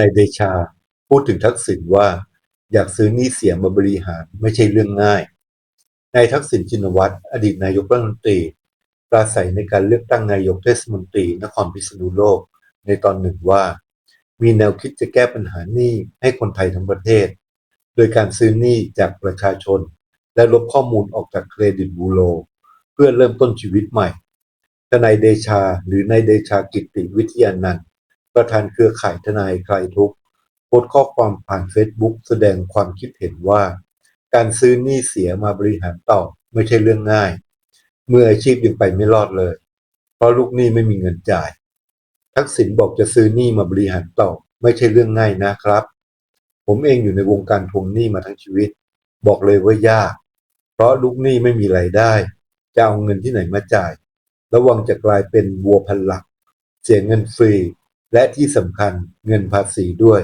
นายเดชา พูดถึงทักษิณว่า อยากซื้อนี้เสียมาบริหารไม่ใช่เรื่องง่ายนายทักษิณชินวัตรอดีตนายกรัฐมนตรีปราศัยในการเลือกตั้งนายกเทศมนตรีนครพิษณุโลก ในตอนหนึ่งว่า มีแนวคิดจะแก้ปัญหาหนี้ให้คนไทยทั้งประเทศ โดยการซื้อหนี้จากประชาชน และลบข้อมูลออกจากเครดิตบูโรเพื่อเริ่มต้นชีวิตใหม่ทนายเดชาหรือนายเดชากิติวิทยานันท์ ประธานเครือข่ายทนายคลายทุกข์โพสต์ข้อความผ่านเฟซบุ๊กแสดงความคิดเห็นว่า การซื้อหนี้เสียมาบริหารต่อไม่ใช่เรื่องง่าย เมื่ออาชีพยังไปไม่รอดเลย เพราะลูกหนี้ไม่มีเงินจ่าย ทักษิณบอกจะซื้อหนี้มาบริหารต่อไม่ใช่เรื่องง่ายนะครับ ผมเองอยู่ในวงการทวงหนี้มาทั้งชีวิต บอกเลยว่ายาก เพราะลูกหนี้ไม่มีรายได้ จะเอาเงินที่ไหนมาจ่าย ระวังจะกลายเป็นวัวพันหลัก เสียเงินฟรี และที่สำคัญเงินภาษีด้วย